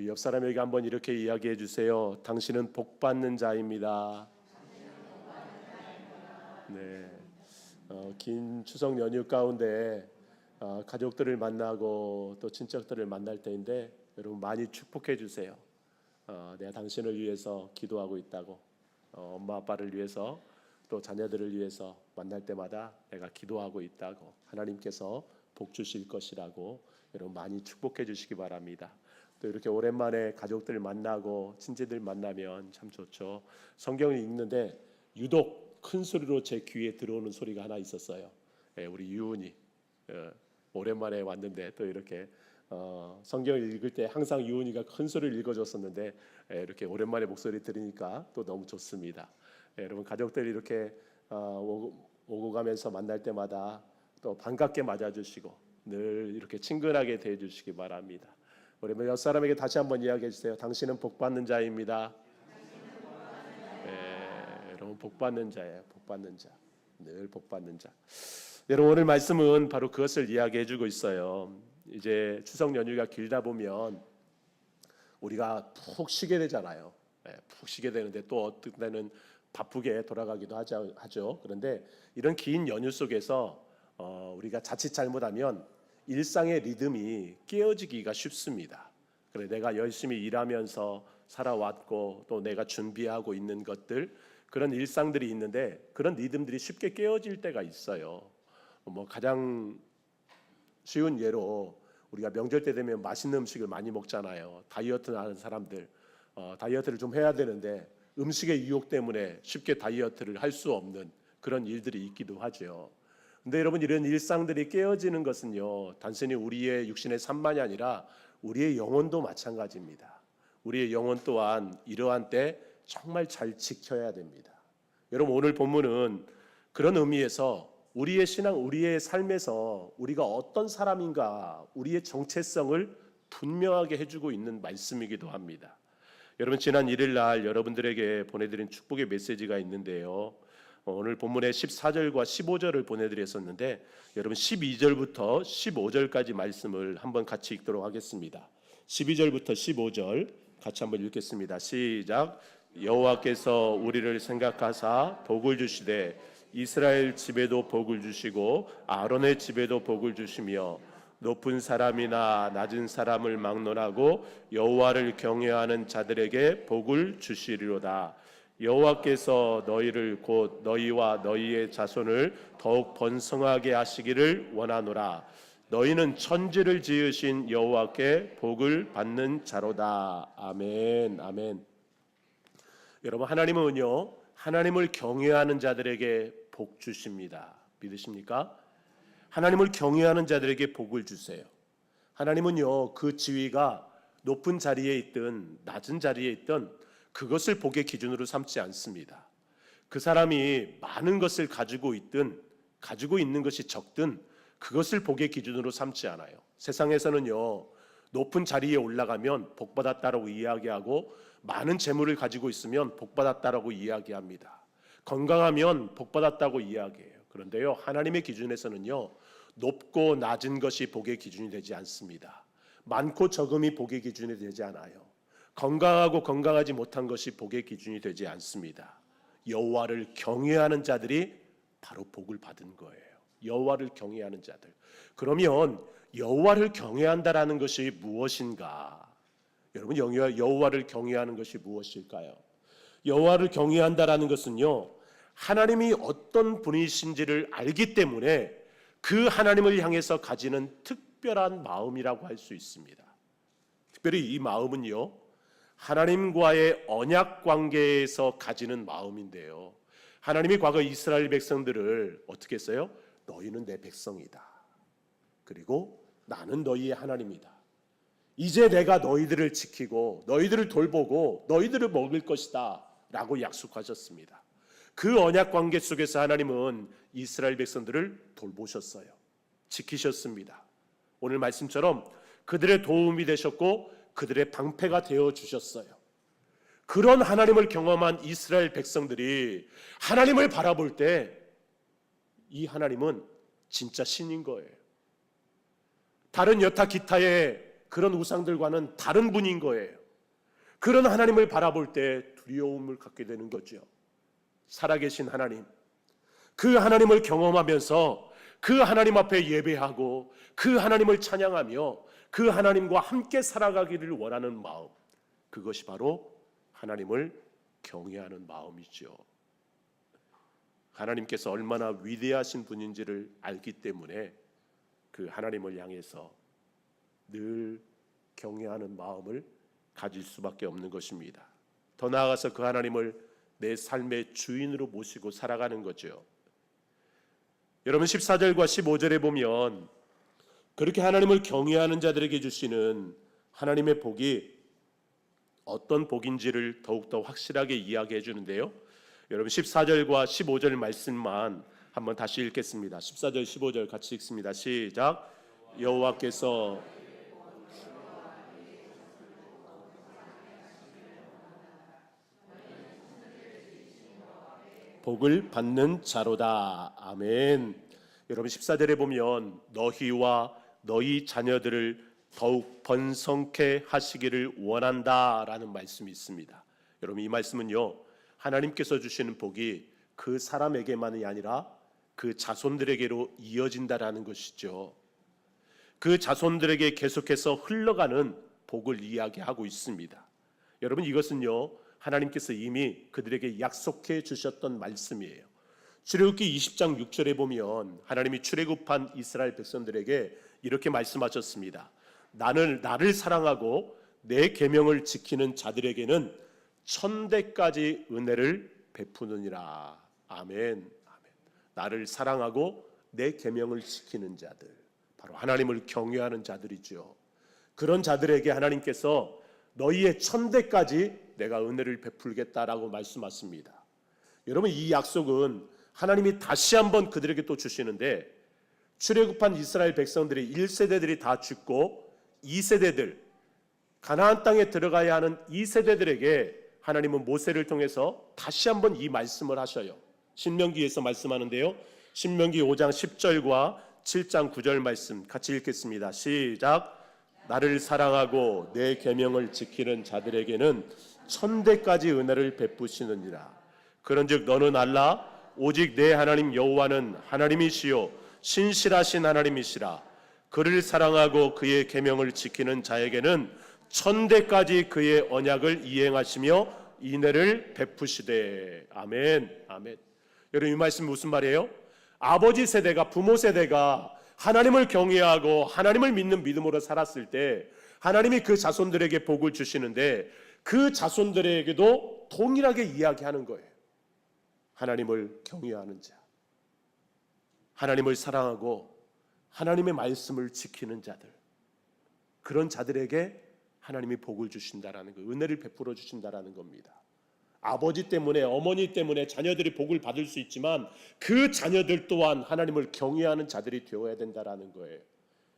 우리 옆 사람에게 한번 이렇게 이야기해 주세요. 당신은 복 받는 자입니다. 네. 어, 긴 추석 연휴 가운데 어, 가족들을 만나고 또 친척들을 만날 때인데 여러분 많이 축복해 주세요. 어, 내가 당신을 위해서 기도하고 있다고 어, 엄마 아빠를 위해서 또 자녀들을 위해서 만날 때마다 내가 기도하고 있다고 하나님께서 복 주실 것이라고 여러분 많이 축복해 주시기 바랍니다. 또 이렇게 오랜만에 가족들 만나고 친지들 만나면 참 좋죠. 성경을 읽는데 유독 큰 소리로 제 귀에 들어오는 소리가 하나 있었어요. 예, 우리 유은이 어, 오랜만에 왔는데 또 이렇게 어, 성경을 읽을 때 항상 유은이가 큰 소리를 읽어줬었는데 예, 이렇게 오랜만에 목소리 들으니까 또 너무 좋습니다. 예, 여러분 가족들이 이렇게 어, 오고 가면서 만날 때마다 또 반갑게 맞아주시고 늘 이렇게 친근하게 대해주시기 바랍니다. 우리 옆 사람에게 다시 한번 이야기해 주세요. 당신은 복 받는 자입니다. 예, 여러분 복 받는 자예요. 복 받는 자. 늘 복 받는 자. 여러분 오늘 말씀은 바로 그것을 이야기해 주고 있어요. 이제 추석 연휴가 길다 보면 우리가 푹 쉬게 되잖아요. 예, 푹 쉬게 되는데 또 어떤 때는 바쁘게 돌아가기도 하죠. 그런데 이런 긴 연휴 속에서 어, 우리가 자칫 잘못하면 일상의 리듬이 깨어지기가 쉽습니다. 그래 내가 열심히 일하면서 살아왔고 또 내가 준비하고 있는 것들 그런 일상들이 있는데 그런 리듬들이 쉽게 깨어질 때가 있어요. 뭐 가장 쉬운 예로 우리가 명절 때 되면 맛있는 음식을 많이 먹잖아요. 다이어트 하는 사람들 어, 다이어트를 좀 해야 되는데 음식의 유혹 때문에 쉽게 다이어트를 할 수 없는 그런 일들이 있기도 하죠. 근데 여러분 이런 일상들이 깨어지는 것은요 단순히 우리의 육신의 삶만이 아니라 우리의 영혼도 마찬가지입니다. 우리의 영혼 또한 이러한 때 정말 잘 지켜야 됩니다. 여러분 오늘 본문은 그런 의미에서 우리의 신앙, 우리의 삶에서 우리가 어떤 사람인가, 우리의 정체성을 분명하게 해주고 있는 말씀이기도 합니다. 여러분 지난 일일 날 여러분들에게 보내드린 축복의 메시지가 있는데요. 어, 오늘 본문의 14절과 15절을 보내드렸었는데 여러분 12절부터 15절까지 말씀을 한번 같이 읽도록 하겠습니다. 12절부터 15절 같이 한번 읽겠습니다. 시작. 여호와께서 우리를 생각하사 복을 주시되 이스라엘 집에도 복을 주시고 아론의 집에도 복을 주시며 높은 사람이나 낮은 사람을 막론하고 여호와를 경외하는 자들에게 복을 주시리로다. 여호와께서 너희를 곧 너희와 너희의 자손을 더욱 번성하게 하시기를 원하노라. 너희는 천지를 지으신 여호와께 복을 받는 자로다. 아멘. 아멘. 여러분 하나님은요 하나님을 경외하는 자들에게 복 주십니다. 믿으십니까? 하나님을 경외하는 자들에게 복을 주세요. 하나님은요 그 지위가 높은 자리에 있든 낮은 자리에 있든 그것을 복의 기준으로 삼지 않습니다. 그 사람이 많은 것을 가지고 있든 가지고 있는 것이 적든 그것을 복의 기준으로 삼지 않아요. 세상에서는요 높은 자리에 올라가면 복 받았다라고 이야기하고 많은 재물을 가지고 있으면 복 받았다라고 이야기합니다. 건강하면 복 받았다고 이야기해요. 그런데요 하나님의 기준에서는요 높고 낮은 것이 복의 기준이 되지 않습니다. 많고 적음이 복의 기준이 되지 않아요. 건강하고 건강하지 못한 것이 복의 기준이 되지 않습니다. 여호와를 경외하는 자들이 바로 복을 받은 거예요. 여호와를 경외하는 자들. 그러면 여호와를 경외한다라는 것이 무엇인가? 여러분 여호와를 경외하는 것이 무엇일까요? 여호와를 경외한다라는 것은요. 하나님이 어떤 분이신지를 알기 때문에 그 하나님을 향해서 가지는 특별한 마음이라고 할 수 있습니다. 특별히 이 마음은요. 하나님과의 언약 관계에서 가지는 마음인데요. 하나님이 과거 이스라엘 백성들을 어떻게 했어요? 너희는 내 백성이다. 그리고 나는 너희의 하나님이다. 이제 내가 너희들을 지키고 너희들을 돌보고 너희들을 먹일 것이다. 라고 약속하셨습니다. 그 언약 관계 속에서 하나님은 이스라엘 백성들을 돌보셨어요. 지키셨습니다. 오늘 말씀처럼 그들의 도움이 되셨고 그들의 방패가 되어 주셨어요. 그런 하나님을 경험한 이스라엘 백성들이 하나님을 바라볼 때 이 하나님은 진짜 신인 거예요. 다른 여타 기타의 그런 우상들과는 다른 분인 거예요. 그런 하나님을 바라볼 때 두려움을 갖게 되는 거죠. 살아계신 하나님. 그 하나님을 경험하면서 그 하나님 앞에 예배하고 그 하나님을 찬양하며 그 하나님과 함께 살아가기를 원하는 마음. 그것이 바로 하나님을 경외하는 마음이죠. 하나님께서 얼마나 위대하신 분인지를 알기 때문에 그 하나님을 향해서 늘 경외하는 마음을 가질 수밖에 없는 것입니다. 더 나아가서 그 하나님을 내 삶의 주인으로 모시고 살아가는 거죠. 여러분 14절과 15절에 보면 그렇게 하나님을 경외하는 자들에게 주시는 하나님의 복이 어떤 복인지를 더욱더 확실하게 이야기해 주는데요. 여러분 14절과 15절 말씀만 한번 다시 읽겠습니다. 14절 15절 같이 읽습니다. 시작. 여호와께서 복을 받는 자로다. 아멘. 여러분 14절에 보면 너희와 너희 자녀들을 더욱 번성케 하시기를 원한다라는 말씀이 있습니다. 여러분 이 말씀은요. 하나님께서 주시는 복이 그 사람에게만이 아니라 그 자손들에게로 이어진다라는 것이죠. 그 자손들에게 계속해서 흘러가는 복을 이야기하고 있습니다. 여러분 이것은요. 하나님께서 이미 그들에게 약속해 주셨던 말씀이에요. 출애굽기 20장 6절에 보면 하나님이 출애굽한 이스라엘 백성들에게 이렇게 말씀하셨습니다. 나는 나를 사랑하고 내 계명을 지키는 자들에게는 천대까지 은혜를 베푸느니라. 아멘. 아멘. 나를 사랑하고 내 계명을 지키는 자들. 바로 하나님을 경외하는 자들이죠. 그런 자들에게 하나님께서 너희의 천대까지 내가 은혜를 베풀겠다라고 말씀하십니다. 여러분 이 약속은 하나님이 다시 한번 그들에게 또 주시는데 출애굽한 이스라엘 백성들이 1세대들이 다 죽고 2세대들 가나안 땅에 들어가야 하는 2세대들에게 하나님은 모세를 통해서 다시 한번 이 말씀을 하셔요. 신명기에서 말씀하는데요. 신명기 5장 10절과 7장 9절 말씀 같이 읽겠습니다. 시작. 나를 사랑하고 내 계명을 지키는 자들에게는 천대까지 은혜를 베푸시느니라. 그런즉 너는 알라 오직 내 하나님 여호와는 하나님이시요 신실하신 하나님이시라. 그를 사랑하고 그의 계명을 지키는 자에게는 천대까지 그의 언약을 이행하시며 인애를 베푸시되 아멘 아멘. 여러분 이 말씀 무슨 말이에요? 아버지 세대가 부모 세대가 하나님을 경외하고 하나님을 믿는 믿음으로 살았을 때 하나님이 그 자손들에게 복을 주시는데 그 자손들에게도 동일하게 이야기하는 거예요. 하나님을 경외하는 자, 하나님을 사랑하고 하나님의 말씀을 지키는 자들, 그런 자들에게 하나님이 복을 주신다라는 거, 은혜를 베풀어 주신다라는 겁니다. 아버지 때문에 어머니 때문에 자녀들이 복을 받을 수 있지만 그 자녀들 또한 하나님을 경외하는 자들이 되어야 된다라는 거예요.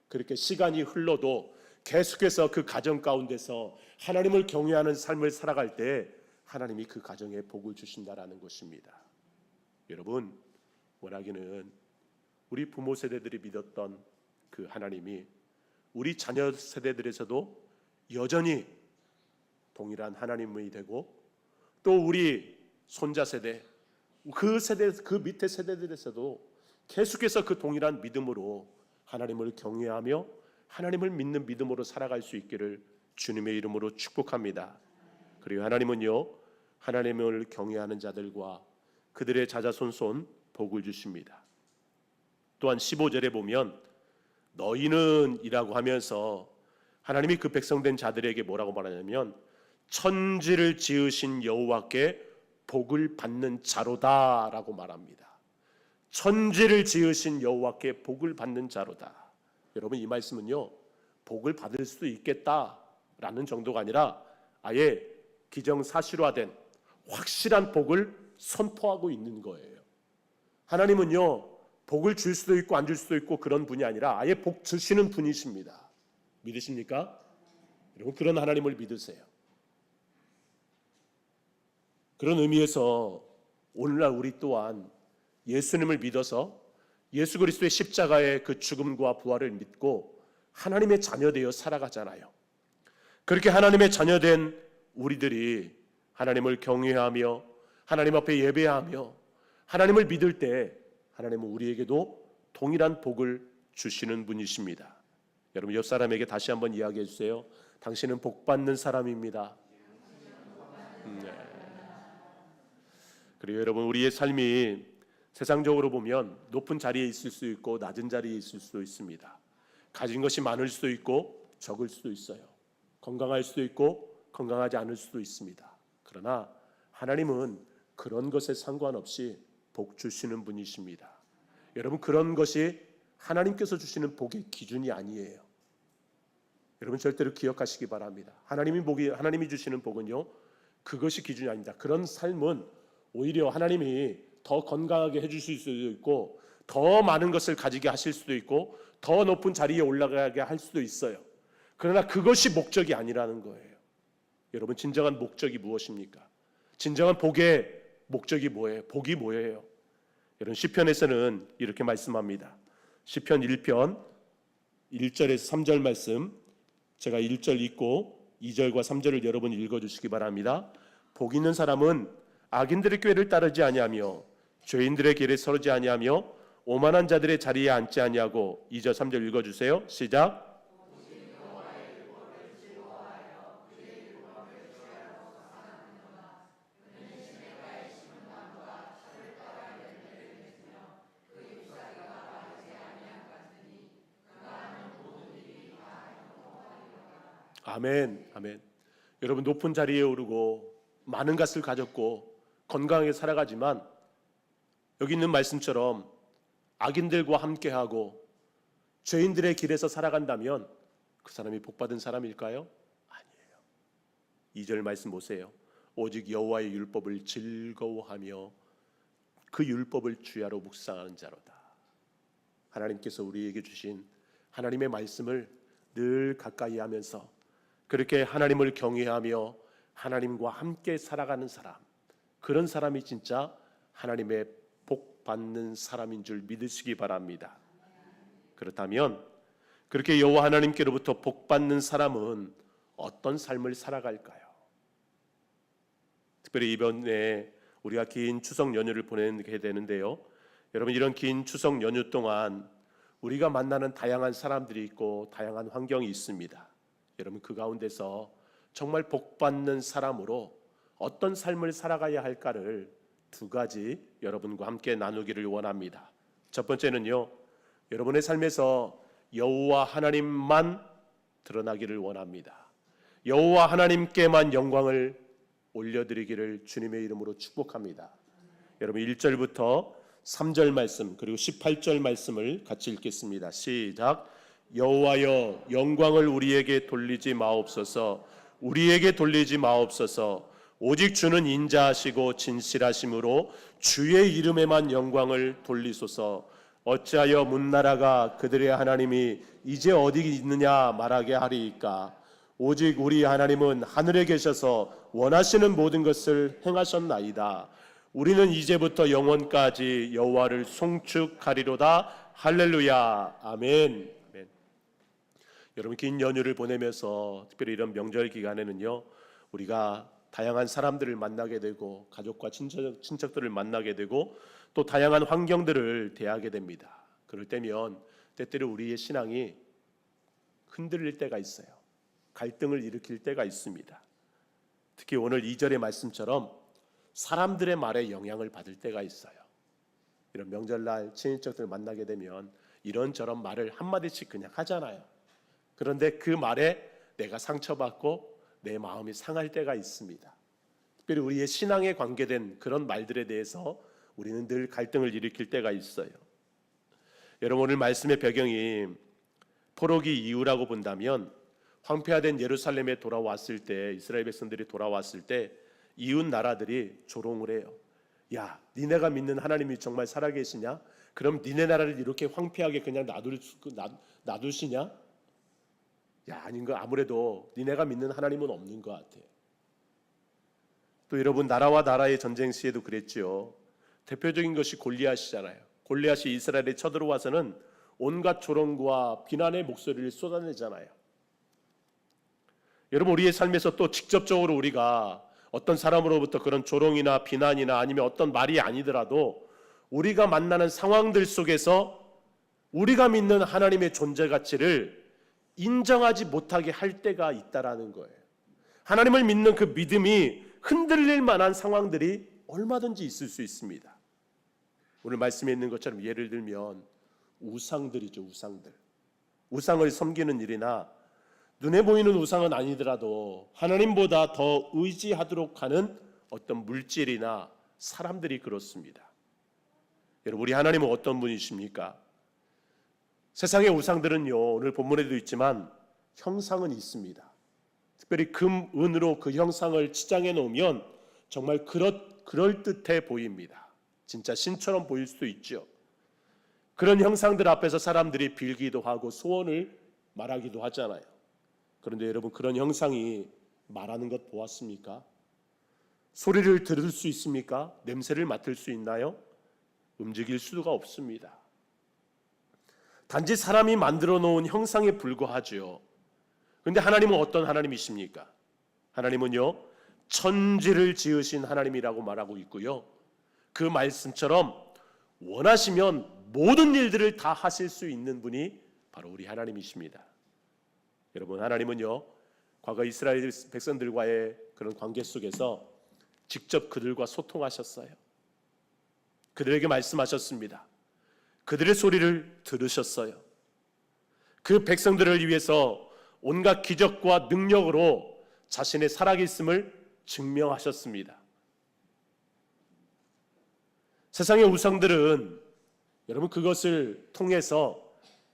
그렇게 시간이 흘러도 계속해서 그 가정 가운데서 하나님을 경외하는 삶을 살아갈 때 하나님이 그 가정에 복을 주신다라는 것입니다. 여러분 원하기는 우리 부모 세대들이 믿었던 그 하나님이 우리 자녀 세대들에서도 여전히 동일한 하나님이 되고 또 우리 손자 세대 그 세대 그 밑에 세대들에서도 계속해서 그 동일한 믿음으로 하나님을 경외하며 하나님을 믿는 믿음으로 살아갈 수 있기를 주님의 이름으로 축복합니다. 그리고 하나님은요 하나님을 경외하는 자들과 그들의 자자손손 복을 주십니다. 또한 15절에 보면 너희는이라고 하면서 하나님이 그 백성된 자들에게 뭐라고 말하냐면 천지를 지으신 여호와께 복을 받는 자로다라고 말합니다. 천지를 지으신 여호와께 복을 받는 자로다. 여러분 이 말씀은요. 복을 받을 수도 있겠다라는 정도가 아니라 아예 기정사실화된 확실한 복을 선포하고 있는 거예요. 하나님은요. 복을 줄 수도 있고 안 줄 수도 있고 그런 분이 아니라 아예 복 주시는 분이십니다. 믿으십니까? 여러분 그런 하나님을 믿으세요. 그런 의미에서 오늘날 우리 또한 예수님을 믿어서 예수 그리스도의 십자가의 그 죽음과 부활을 믿고 하나님의 자녀 되어 살아가잖아요. 그렇게 하나님의 자녀 된 우리들이 하나님을 경외하며 하나님 앞에 예배하며 하나님을 믿을 때 하나님은 우리에게도 동일한 복을 주시는 분이십니다. 여러분 옆 사람에게 다시 한번 이야기해 주세요. 당신은 복 받는 사람입니다. 네. 그리고 여러분 우리의 삶이 세상적으로 보면 높은 자리에 있을 수 있고 낮은 자리에 있을 수도 있습니다. 가진 것이 많을 수도 있고 적을 수도 있어요. 건강할 수도 있고 건강하지 않을 수도 있습니다. 그러나 하나님은 그런 것에 상관없이 복 주시는 분이십니다. 여러분 그런 것이 하나님께서 주시는 복의 기준이 아니에요. 여러분 절대로 기억하시기 바랍니다. 하나님이 복이 하나님이 주시는 복은요. 그것이 기준이 아닙니다. 그런 삶은 오히려 하나님이 더 건강하게 해 주실 수도 있고 더 많은 것을 가지게 하실 수도 있고 더 높은 자리에 올라가게 할 수도 있어요. 그러나 그것이 목적이 아니라는 거예요. 여러분 진정한 목적이 무엇입니까? 진정한 복의 목적이 뭐예요? 복이 뭐예요? 여러분 시편에서는 이렇게 말씀합니다. 시편 1편 1절에서 3절 말씀 제가 1절 읽고 2절과 3절을 여러분 읽어 주시기 바랍니다. 복 있는 사람은 악인들의 꾀를 따르지 아니하며 죄인들의 길에 서르지 아니하며 오만한 자들의 자리에 앉지 아니하고 2절 3절 읽어 주세요. 시작. 아멘, 아멘. 여러분 높은 자리에 오르고 많은 것을 가졌고 건강하게 살아가지만 여기 있는 말씀처럼 악인들과 함께하고 죄인들의 길에서 살아간다면 그 사람이 복받은 사람일까요? 아니에요. 2절 말씀 보세요. 오직 여호와의 율법을 즐거워하며 그 율법을 주야로 묵상하는 자로다. 하나님께서 우리에게 주신 하나님의 말씀을 늘 가까이 하면서 그렇게 하나님을 경외하며 하나님과 함께 살아가는 사람 그런 사람이 진짜 하나님의 복 받는 사람인 줄 믿으시기 바랍니다. 그렇다면 그렇게 여호와 하나님께로부터 복 받는 사람은 어떤 삶을 살아갈까요? 특별히 이번에 우리가 긴 추석 연휴를 보내게 되는데요. 여러분 이런 긴 추석 연휴 동안 우리가 만나는 다양한 사람들이 있고 다양한 환경이 있습니다. 여러분 그 가운데서 정말 복 받는 사람으로 어떤 삶을 살아가야 할까를 두 가지 여러분과 함께 나누기를 원합니다. 첫 번째는요. 여러분의 삶에서 여호와 하나님만 드러나기를 원합니다. 여호와 하나님께만 영광을 올려드리기를 주님의 이름으로 축복합니다. 여러분 1절부터 3절 말씀 그리고 18절 말씀을 같이 읽겠습니다. 시작. 여호와여 영광을 우리에게 돌리지 마옵소서. 우리에게 돌리지 마옵소서. 오직 주는 인자하시고 진실하심으로 주의 이름에만 영광을 돌리소서. 어찌하여 문나라가 그들의 하나님이 이제 어디 있느냐 말하게 하리이까. 오직 우리 하나님은 하늘에 계셔서 원하시는 모든 것을 행하셨나이다. 우리는 이제부터 영원까지 여호와를 송축하리로다. 할렐루야. 아멘. 여러분 긴 연휴를 보내면서 특별히 이런 명절 기간에는요. 우리가 다양한 사람들을 만나게 되고 가족과 친척, 친척들을 만나게 되고 또 다양한 환경들을 대하게 됩니다. 그럴 때면 때때로 우리의 신앙이 흔들릴 때가 있어요. 갈등을 일으킬 때가 있습니다. 특히 오늘 2절의 말씀처럼 사람들의 말에 영향을 받을 때가 있어요. 이런 명절날 친인척들 만나게 되면 이런저런 말을 한마디씩 그냥 하잖아요. 그런데 그 말에 내가 상처받고 내 마음이 상할 때가 있습니다. 특별히 우리의 신앙에 관계된 그런 말들에 대해서 우리는 늘 갈등을 일으킬 때가 있어요. 여러분 오늘 말씀의 배경이 포로기 이후라고 본다면 황폐화된 예루살렘에 돌아왔을 때 이스라엘 백성들이 돌아왔을 때 이웃 나라들이 조롱을 해요. 야, 니네가 믿는 하나님이 정말 살아계시냐? 그럼 니네 나라를 이렇게 황폐하게 그냥 놔둘 놔, 놔두시냐? 야, 아닌 거 아무래도 니네가 믿는 하나님은 없는 것 같아요. 또 여러분 나라와 나라의 전쟁 시에도 그랬죠. 대표적인 것이 골리앗이잖아요. 골리앗이 이스라엘에 쳐들어와서는 온갖 조롱과 비난의 목소리를 쏟아내잖아요. 여러분 우리의 삶에서 또 직접적으로 우리가 어떤 사람으로부터 그런 조롱이나 비난이나 아니면 어떤 말이 아니더라도 우리가 만나는 상황들 속에서 우리가 믿는 하나님의 존재 가치를 인정하지 못하게 할 때가 있다라는 거예요. 하나님을 믿는 그 믿음이 흔들릴 만한 상황들이 얼마든지 있을 수 있습니다. 오늘 말씀에 있는 것처럼 예를 들면 우상들이죠, 우상들. 우상을 섬기는 일이나 눈에 보이는 우상은 아니더라도 하나님보다 더 의지하도록 하는 어떤 물질이나 사람들이 그렇습니다. 여러분, 우리 하나님은 어떤 분이십니까? 세상의 우상들은요, 오늘 본문에도 있지만 형상은 있습니다. 특별히 금, 은으로 그 형상을 치장해 놓으면 정말 그렇, 그럴듯해 보입니다. 진짜 신처럼 보일 수도 있죠. 그런 형상들 앞에서 사람들이 빌기도 하고 소원을 말하기도 하잖아요. 그런데 여러분 그런 형상이 말하는 것 보았습니까? 소리를 들을 수 있습니까? 냄새를 맡을 수 있나요? 움직일 수가 없습니다. 단지 사람이 만들어 놓은 형상에 불과하지요. 그런데 하나님은 어떤 하나님이십니까? 하나님은요, 천지를 지으신 하나님이라고 말하고 있고요. 그 말씀처럼 원하시면 모든 일들을 다 하실 수 있는 분이 바로 우리 하나님이십니다. 여러분, 하나님은요, 과거 이스라엘 백성들과의 그런 관계 속에서 직접 그들과 소통하셨어요. 그들에게 말씀하셨습니다. 그들의 소리를 들으셨어요. 그 백성들을 위해서 온갖 기적과 능력으로 자신의 살아계심을 증명하셨습니다. 세상의 우상들은 여러분 그것을 통해서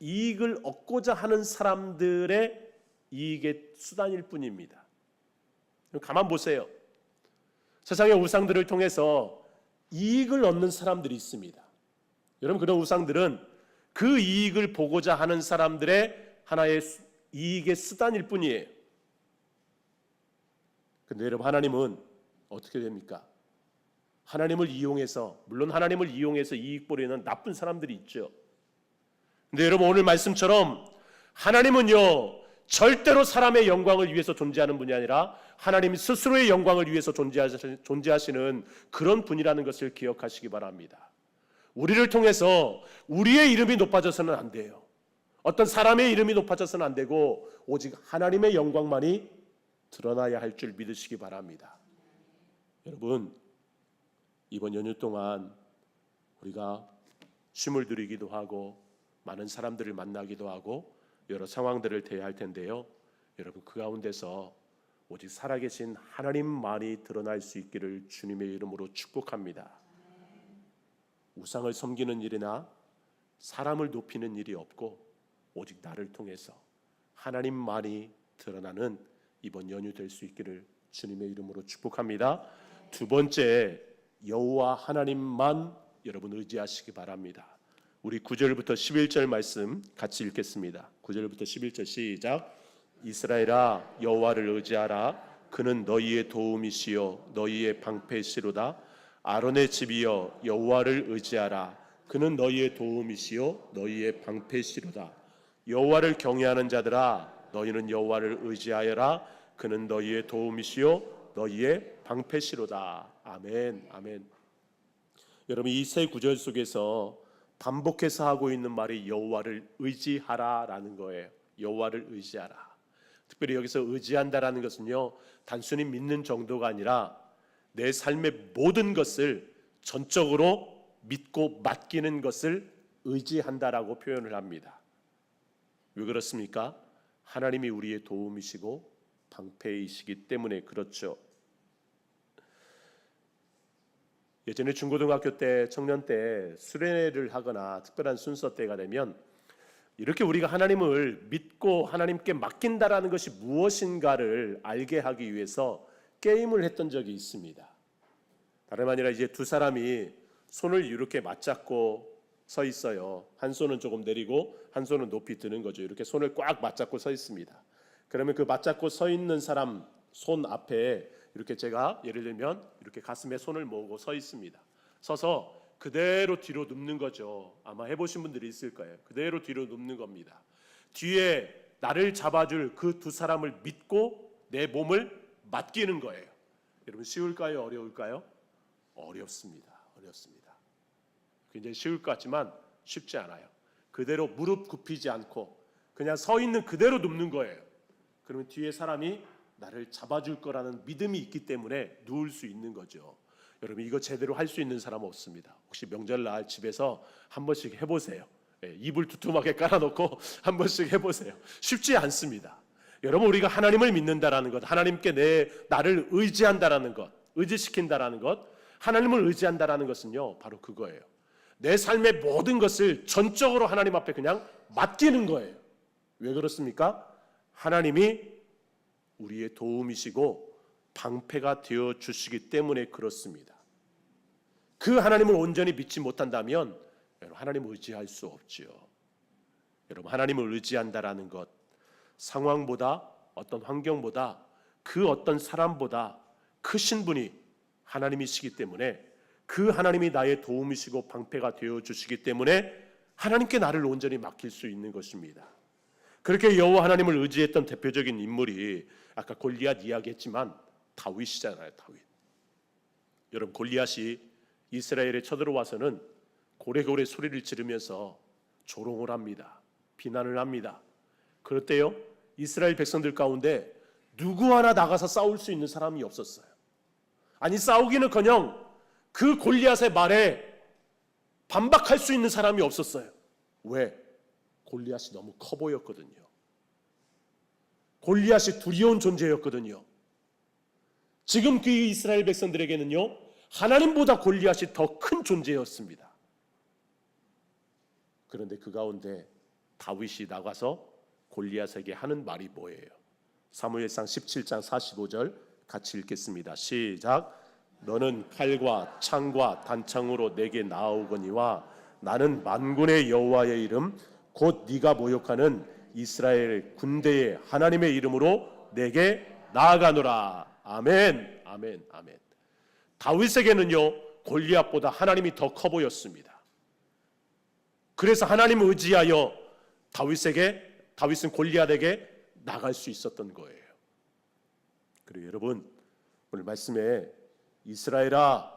이익을 얻고자 하는 사람들의 이익의 수단일 뿐입니다. 가만 보세요. 세상의 우상들을 통해서 이익을 얻는 사람들이 있습니다. 여러분 그런 우상들은 그 이익을 보고자 하는 사람들의 하나의 이익의 수단일 뿐이에요. 근데 여러분 하나님은 어떻게 됩니까? 하나님을 이용해서 물론 하나님을 이용해서 이익 보려는 나쁜 사람들이 있죠. 근데 여러분 오늘 말씀처럼 하나님은요 절대로 사람의 영광을 위해서 존재하는 분이 아니라 하나님 스스로의 영광을 위해서 존재하시는 그런 분이라는 것을 기억하시기 바랍니다. 우리를 통해서 우리의 이름이 높아져서는 안 돼요. 어떤 사람의 이름이 높아져서는 안 되고 오직 하나님의 영광만이 드러나야 할 줄 믿으시기 바랍니다. 여러분 이번 연휴 동안 우리가 쉼을 들이기도 하고 많은 사람들을 만나기도 하고 여러 상황들을 대할 텐데요. 여러분 그 가운데서 오직 살아계신 하나님만이 드러날 수 있기를 주님의 이름으로 축복합니다. 우상을 섬기는 일이나 사람을 높이는 일이 없고 오직 나를 통해서 하나님만이 드러나는 이번 연휴 될 수 있기를 주님의 이름으로 축복합니다. 두 번째 여호와 하나님만 여러분 의지하시기 바랍니다. 우리 9절부터 11절 말씀 같이 읽겠습니다. 9절부터 11절 시작. 이스라엘아 여호와를 의지하라 그는 너희의 도움이시요 너희의 방패시로다 아론의 집이여 여호와를 의지하라. 그는 너희의 도움이시요 너희의 방패시로다. 여호와를 경외하는 자들아 너희는 여호와를 의지하여라. 그는 너희의 도움이시요 너희의 방패시로다. 아멘 아멘. 여러분 이 세 구절 속에서 반복해서 하고 있는 말이 여호와를 의지하라라는 거예요. 여호와를 의지하라. 특별히 여기서 의지한다라는 것은요 단순히 믿는 정도가 아니라 내 삶의 모든 것을 전적으로 믿고 맡기는 것을 의지한다라고 표현을 합니다. 왜 그렇습니까? 하나님이 우리의 도움이시고 방패이시기 때문에 그렇죠. 예전에 중고등학교 때 청년 때 수련회를 하거나 특별한 순서 때가 되면 이렇게 우리가 하나님을 믿고 하나님께 맡긴다라는 것이 무엇인가를 알게 하기 위해서 게임을 했던 적이 있습니다. 다름 아니라 이제 두 사람이 손을 이렇게 맞잡고 서 있어요. 한 손은 조금 내리고 한 손은 높이 드는 거죠. 이렇게 손을 꽉 맞잡고 서 있습니다. 그러면 그 맞잡고 서 있는 사람 손 앞에 이렇게 제가 예를 들면 이렇게 가슴에 손을 모으고 서 있습니다. 서서 그대로 뒤로 눕는 거죠. 아마 해보신 분들이 있을 거예요. 그대로 뒤로 눕는 겁니다. 뒤에 나를 잡아줄 그 두 사람을 믿고 내 몸을 맡기는 거예요. 여러분 쉬울까요? 어려울까요? 어렵습니다. 어렵습니다. 굉장히 쉬울 것 같지만 쉽지 않아요. 그대로 무릎 굽히지 않고 그냥 서 있는 그대로 눕는 거예요. 그러면 뒤에 사람이 나를 잡아줄 거라는 믿음이 있기 때문에 누울 수 있는 거죠. 여러분 이거 제대로 할 수 있는 사람 없습니다. 혹시 명절날 집에서 한 번씩 해보세요. 예, 이불 두툼하게 깔아놓고 한 번씩 해보세요. 쉽지 않습니다. 여러분 우리가 하나님을 믿는다라는 것, 하나님께 내 나를 의지한다라는 것, 의지시킨다라는 것, 하나님을 의지한다라는 것은요 바로 그거예요. 내 삶의 모든 것을 전적으로 하나님 앞에 그냥 맡기는 거예요. 왜 그렇습니까? 하나님이 우리의 도움이시고 방패가 되어 주시기 때문에 그렇습니다. 그 하나님을 온전히 믿지 못한다면 여러분 하나님을 의지할 수 없지요. 여러분 하나님을 의지한다라는 것 상황보다 어떤 환경보다 그 어떤 사람보다 크신 분이 하나님이시기 때문에 그 하나님이 나의 도움이시고 방패가 되어 주시기 때문에 하나님께 나를 온전히 맡길 수 있는 것입니다. 그렇게 여호와 하나님을 의지했던 대표적인 인물이 아까 골리앗 이야기했지만 다윗이잖아요, 다윗. 여러분 골리앗이 이스라엘에 쳐들어와서는 고래고래 소리를 지르면서 조롱을 합니다. 비난을 합니다. 그럴 때요 이스라엘 백성들 가운데 누구 하나 나가서 싸울 수 있는 사람이 없었어요. 아니 싸우기는커녕 그 골리앗의 말에 반박할 수 있는 사람이 없었어요. 왜? 골리앗이 너무 커 보였거든요. 골리앗이 두려운 존재였거든요. 지금 그 이스라엘 백성들에게는요 하나님보다 골리앗이 더 큰 존재였습니다. 그런데 그 가운데 다윗이 나가서 골리앗에게 하는 말이 뭐예요? 사무엘상 17장 45절 같이 읽겠습니다. 시작. 너는 칼과 창과 단창으로 내게 나아오거니와 나는 만군의 여호와의 이름 곧 네가 모욕하는 이스라엘 군대의 하나님의 이름으로 내게 나아가노라. 아멘. 아멘. 아멘. 다윗에게는요 골리앗보다 하나님이 더 커 보였습니다. 그래서 하나님을 의지하여 다윗에게 다윗은 골리앗에게 나갈 수 있었던 거예요. 그리고 여러분 오늘 말씀에 이스라엘아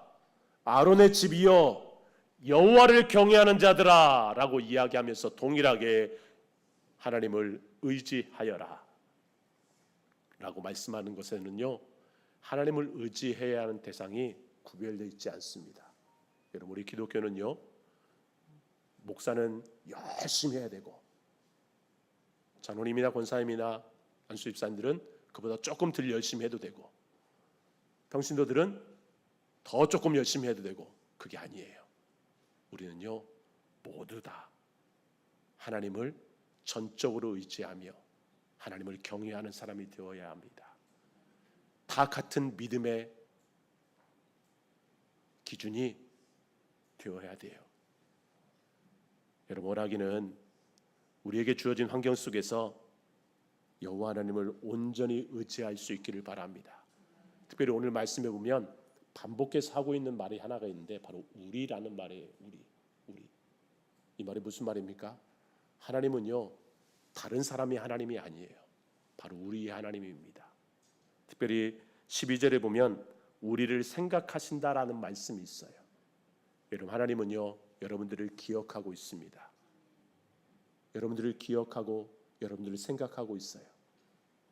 아론의 집이여 여호와를 경외하는 자들아라고 이야기하면서 동일하게 하나님을 의지하여라 라고 말씀하는 것에는요 하나님을 의지해야 하는 대상이 구별되어 있지 않습니다. 여러분 우리 기독교는요 목사는 열심히 해야 되고 장로님이나 권사님이나 안수 집사님들은 그보다 조금 덜 열심히 해도 되고 평신도들은 더 조금 열심히 해도 되고 그게 아니에요. 우리는요 모두 다 하나님을 전적으로 의지하며 하나님을 경외하는 사람이 되어야 합니다. 다 같은 믿음의 기준이 되어야 돼요. 여러분 원하기는 우리에게 주어진 환경 속에서 여호와 하나님을 온전히 의지할 수 있기를 바랍니다. 특별히 오늘 말씀해 보면 반복해서 하고 있는 말이 하나가 있는데 바로 우리라는 말이에요. 우리, 우리. 이 말이 무슨 말입니까? 하나님은요 다른 사람이 하나님이 아니에요. 바로 우리의 하나님입니다. 특별히 12절에 보면 우리를 생각하신다라는 말씀이 있어요. 여러분 하나님은요 여러분들을 기억하고 있습니다. 여러분들을 기억하고 여러분들을 생각하고 있어요.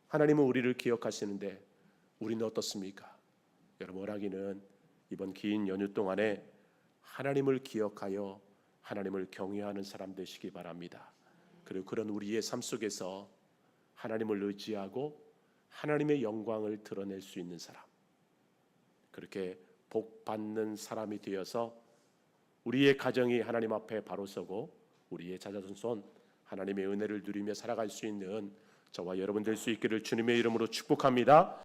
하나님은 우리를 기억하시는데 우리는 어떻습니까? 여러분 원하기는 이번 긴 연휴 동안에 하나님을 기억하여 하나님을 경외하는 사람 되시기 바랍니다. 그리고 그런 우리의 삶 속에서 하나님을 의지하고 하나님의 영광을 드러낼 수 있는 사람. 그렇게 복 받는 사람이 되어서 우리의 가정이 하나님 앞에 바로 서고 우리의 자자손손 하나님의 은혜를 누리며 살아갈 수 있는 저와 여러분 될 수 있기를 주님의 이름으로 축복합니다.